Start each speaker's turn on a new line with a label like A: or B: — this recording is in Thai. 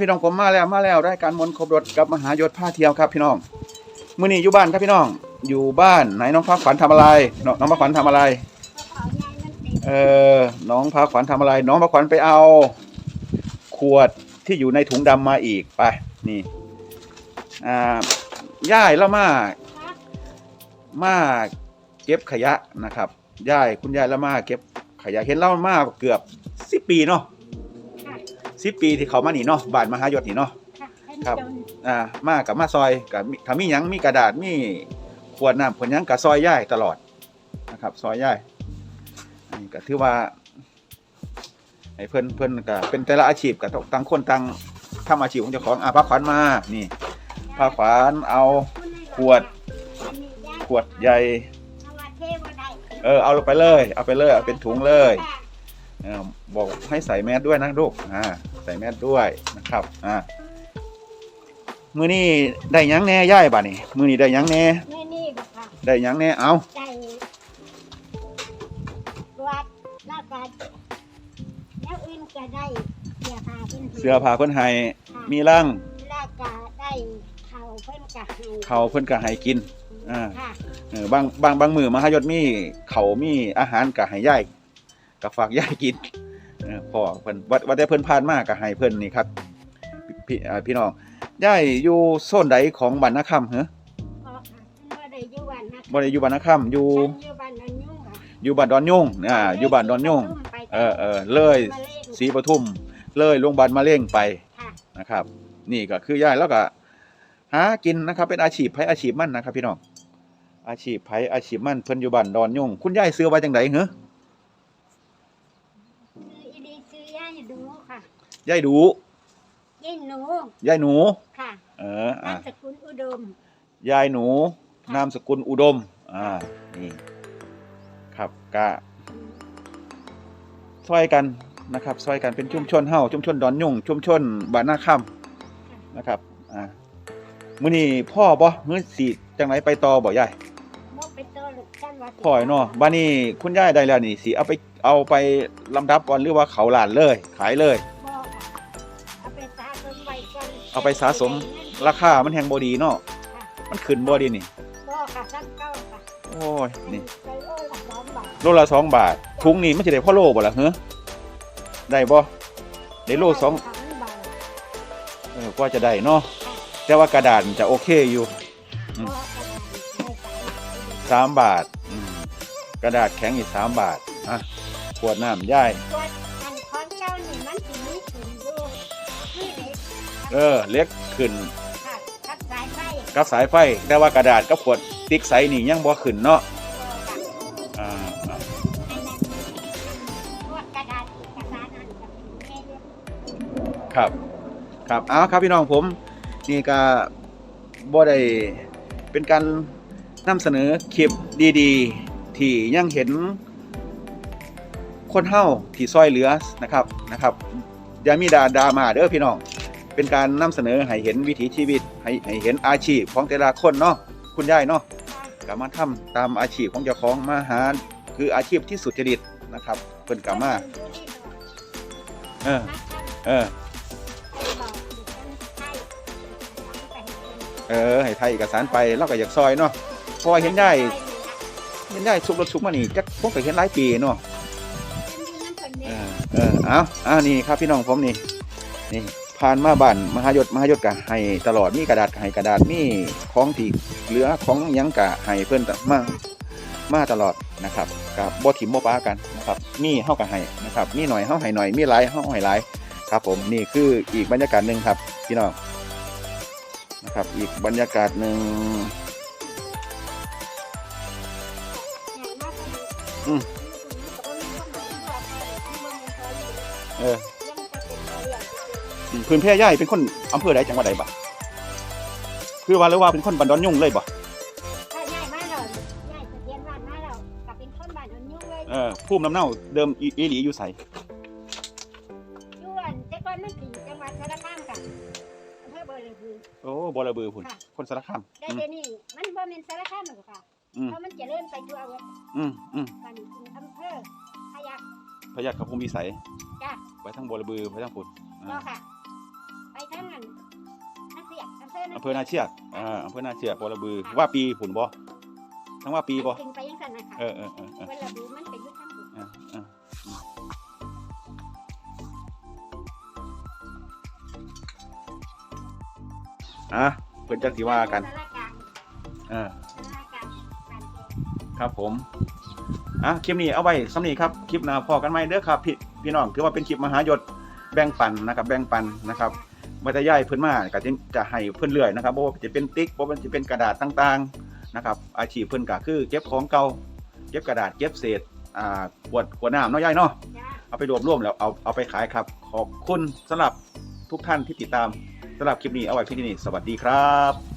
A: พี่น้องผมมาแล้วมาแล้วได้การมนต์ครบรถกับมหายศผ้าเที่ยวครับพี่น้องมื้อนี้อยู่บ้านครับพี่น้อง อยู่บ้านไหนน้องพาขวัญทำอะไร น้องน้องพาขวัญทำอะไร เออน้องพาขวัญทำอะไร น้องพาขวัญไปเอา ขวดที่อยู่ในถุงดำมาอีกไปนี่อ่าย่ายล้วมามาเก็บขยะนะครับย่ายคุณยายล้วมาเก็บขยะเห็นเล่ามาเกือบสิบปีเนาะ สิบปีที่เขามานี่เนาะบ้านมหายศนี่เนาะครับอ่ามากับมาซอยกับมีถ้ามีหยังมีกระดาษมีขวดน้ำขวดหยังกับซอยย่ายตลอดนะครับ ซอยย่ายอันนี้ก็ถือว่าให้เพิ่นเพิ่นก็เป็นแต่ละอาชีพก็ต้องต่างคนต่างทำอาชีพของเจ้าของอะพาขวัญมานี่พาขวัญเอา ขวด ขวดใหญ่เออเอาไปเลย เอาไปเลยเอาเป็นถุงเลยเออ บอกให้ใส่แมสด้วยนะลูกอ่าใส่แมสด้วยนะครับอ่ามื้อนี้ได้หยังแหน่ย่ายบัดนี้มื้อนี้ได้หยังแหน่
B: นี่นี่บอกค่ะ
A: ได้หยังแหน่เอา
B: ใจวัดแล้วก็แล้วอื่นก็ได้เสื้อผ้าเพิ่นให้
A: เสื้อผ้าเพิ่นให้มีร่าง
B: แล้วก็ได้เขาวเพิ่นก็ให้
A: เขาวเพิ่นก็ให้กินอ่า
B: ค่ะ
A: เออบางบางบางมื้อมหายศมีเขาวมีอาหารก็ให้ย่าย ก็ฝากย่ายกินเออพ่อเพิ่นว่าว่าแต่เพิ่นผ่านมาก็ให้เพิ่นนี่ครับ พี่อ่าพี่น้องย่ายอยู่โซนใดของบ้านนาคำเหรอ
B: เพราะค่ะเพิ่นบ่ได้อยู่บ้านนะ
A: บ่ได้อยู่บ้านนาคำอยู่
B: ฉันอยู่บ้านดอนยุ่งค่ะ
A: อยู่บ้านดอนยุ่งอ่าอยู่บ้านดอนยุ่ง
B: ไป
A: เออเออเลย
B: มาเล่น
A: ศรีปทุม เลยโรงพยาบาลมะเร็งไป
B: ค่ะ
A: นะครับ นี่ก็คือย่ายแล้วก็หากินนะครับ เป็นอาชีพไผอาชีพมั่นนะครับ พี่น้องอาชีพไผอาชีพมั่นเพิ่นอยู่บ้านดอนยงคุณยายซื้อไว้จังไดเหรอ
B: ซื้ออีดีซื้อย่าอยู่ดูค่ะ
A: ยายดู
B: ยี่หนู
A: ยายหนู
B: ค่ะ
A: เอออะ
B: นามสกุลอุดม
A: ยายหนู
B: ค่ะ
A: นามสกุลอุดม อ่า นี่ ครับก็ช่วยกันนะครับช่วยกันเป็นชุมชนเฮาชุมชนดอนยงชุมชนบ้านนาคำนะครับ อ่ามื้อนี้พ่อบ่มื้อสิจังไดไปต่อบ่ยาย
B: มกไปโตหรือท่านวัด
A: พ่อยเนาะบ้านนี้คุณยายได้แล้วนี่สิเอาไปเอาไปลำดับก่อนหรือว่าเขาหลานเลย ขายเลย
B: เอาไปสะสม
A: ราคามันแฮงบ่ดีเนาะมันขึ้นบ่ดีนี่
B: บ่ค่ะซ้ำเก้าค่ะ
A: โอ้ยนี่
B: โอ้ละสองบาท
A: โลละสองบาทถุงนี้มันสิได้พ่อโลบ่ล่ะเฮ้ได้บ่ได้โลสอง
B: บาท
A: เออกว่าจะได้เนาะแต่ว่ากระดาษจะโอเคอยู่
B: สามบาท
A: กระดาษแข็งอีกสามบาทอะขวดน้ำย่าย
B: อันของเจ้านี่มันสิมีถุงอยู่นี่ เด็ก
A: เออเล็กขึ้น
B: ค่ะทับสายไฟ
A: กับสายไฟแต่ว่ากระดาษกับขวดติ๊กใสนี่ยังบ่ขึ้นเนาะ
B: บ่ค่ะ
A: อ่าอ่า
B: อันนั้นพวกกระดาษเอกสารอันกับแม่เยอะ
A: ครับ ครับเอาครับพี่น้องผม นี่ก็บ่ได้เป็นการนำเสนอคลิปดีๆ ที่ยังเห็น คนเฮาที่ซอยเหลือนะครับนะครับอย่ามีดาดรามาเด้อพี่น้อง เป็นการนำเสนอให้เห็นวิถีชีวิตให้ให้เห็นอาชีพของแต่ละคนเนาะคุณยายเนาะก็มาทำตามอาชีพของเจ้าของมาหาคืออาชีพที่สุจริตนะครับเพิ่นก็มาเออเออเออให้ไทยเอกสารไปเราก็อยากซอยเนาะเพราะว่าเห็นได้เห็นได้สุกรถสุกมานี่จักพวกก็เห็นหลายปีเนาะเออเออเอาเอานี่ครับพี่น้องผมนี่นี่ ผ่านมาบ้านมหายศมหายศก็ให้ตลอดมีกระดาษก็ให้กระดาษมีของที่เหลือของยังก็ให้เพิ่นมามาตลอดนะครับกับบ่ถิ่มบ่ปากันนะครับมีเฮาก็ให้นะครับมีหน่อยเฮาให้หน่อยมีหลายเฮาให้หลายครับผมนี่คืออีกบรรยากาศหนึ่งครับพี่น้องนะครับอีกบรรยากาศหนึ่งเออ พื้นเพย่ายเป็นคนอำเภอใดจังหวัดใดบ่คือว่าหรือว่าเป็นคนบันดอนยุ่งเลยบ่
B: ถ้าย้ายมาแล้วย้ายทะเบียนบ้านมาแล้วก็เป็นคนบ้านนนยุ่งเลย
A: เออภูมิลำเนาเดิมอีอีหลีอยู่ไส
B: อยู่อันแต่ก่อนมันสิจังหวัดสารคามค่ะอำเภอบ่อเลยคือ
A: โอ้บ่ระเบือพุ่น
B: ค่ะ
A: คนสารคาม
B: ได้
A: อืม
B: เดี๋ยวนี้มันบ่แม่นสารคามหรอกค่ะ
A: อืม
B: เพราะมันเจะเริ่มไปทั่วเว้ย
A: อืมอืม
B: กันอำเภอพยัคฆ์
A: พยัคฆ์กับภูมิวิสัย
B: จ้ะ
A: ไปทางบ่ระเบือไปทางพุ่น
B: ก็
A: อ่า
B: ค่ะ ไปท
A: อำเภอนาเชือกอ่าอำเภอนาเชือกบรบือ ว่าปีผุนบ่ทั้งว่าปีบ่
B: ขึ้นไปยังสั่นนะคะ
A: เออเออเออเออ
B: วันละบูมันเป็นอยุทธบุตร
A: อ่าอ่าอืมอะเพิ่นจักสิว่ากัน
B: สารกลาง
A: เออ
B: สารกลางบ้านแก
A: ครับผมอะคลิปนี้เอาไว้สำนี้ครับคลิปหน้าพอกันไหมเด้อครับพี่พี่น้องถือว่าเป็นคลิปมหายศแบ่งปันนะครับ แบ่งปันนะครับ มาแต่ย่ายเพิ่นมาก็จะจะให้เพิ่นเรื่อยนะครับบ่ว่าจะเป็นติ๊กบ่ว่าจะเป็นกระดาษต่างๆนะครับ อาชีพเพิ่นก็คือเก็บของเก่าเก็บกระดาษเก็บเศษอ่าขวดขวดน้ำเนาะย่ายเนาะ
B: จ้า
A: เอาไปรวบรวมแล้วเอาเอาไปขายครับ ขอบคุณสำหรับทุกท่านที่ติดตามสำหรับคลิปนี้เอาไว้ที่นี่สวัสดีครับ